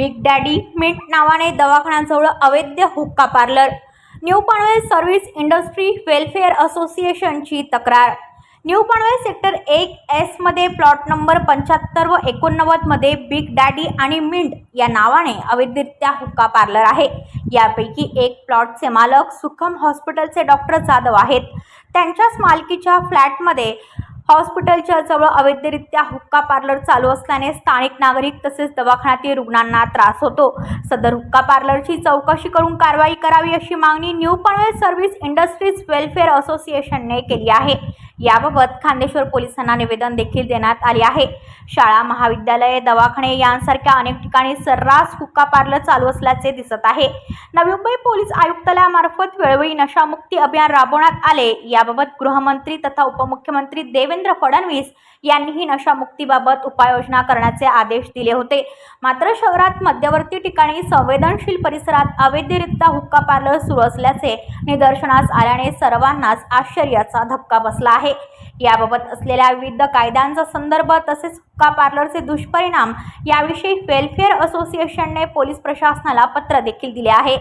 Big daddy minute नावाने दवाखान्याजवळ अवैध हुक्का parlour new Panvel service industry welfare असोसिएशनची तक्रार. न्यू पनवेल सेक्टर एक एसमध्ये प्लॉट नंबर पंच्याहत्तर व एकोणनव्वदमध्ये बिग डॅडी आणि मिंट या नावाने अवैधरित्या हुक्का पार्लर आहे. यापैकी एक प्लॉटचे मालक सुखम हॉस्पिटलचे डॉक्टर जाधव आहेत. त्यांच्याच मालकीच्या फ्लॅटमध्ये हॉस्पिटलच्या जवळ अवैधरित्या हुक्का पार्लर चालू असल्याने स्थानिक नागरिक तसेच दवाखान्यातील रुग्णांना त्रास होतो. सदर हुक्का पार्लरची चौकशी करून कारवाई करावी अशी मागणी new Panvel service industries welfare असोसिएशनने केली आहे. याबाबत खांदेश्वर पोलिसांना निवेदन देखील देण्यात आले आहे. शाळा महाविद्यालये दवाखाने यांसारख्या अनेक ठिकाणी सर्रास हुक्का पार्लर चालू असल्याचे दिसत आहे. नवी मुंबई पोलीस आयुक्तालयामार्फत वेळोवेळी नशामुक्ती अभियान राबवण्यात आले. याबाबत गृहमंत्री तथा उपमुख्यमंत्री देवेंद्र फडणवीस यांनीही नशामुक्तीबाबत उपाययोजना करण्याचे आदेश दिले होते. मात्र शहरात मध्यवर्ती ठिकाणी संवेदनशील परिसरात अवैधरित्या हुक्का पार्लर सुरू असल्याचे निदर्शनास आल्याने सर्वांनाच आश्चर्याचा धक्का बसला आहे. याबाबत असलेल्या विविध कायद्यांचा संदर्भ तसेच हुक्का पार्लरचे दुष्परिणाम याविषयी वेलफेअर असोसिएशनने पोलीस प्रशासनाला पत्र देखील दिले आहे.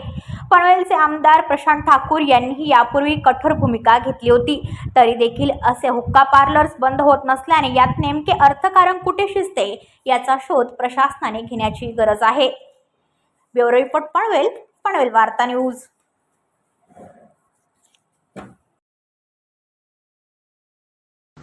पनवेलचे आमदार प्रशांत ठाकूर यांनीही यापूर्वी कठोर भूमिका घेतली होती. तरी देखील असे हुक्का पार्लर्स बंद होत नसल्याने यात नेमके अर्थकारण कुठे शिजते याचा शोध प्रशासनाने घेण्याची गरज आहे. ब्युरो रिपोर्ट पनवेल पनवेल वार्ता न्यूज.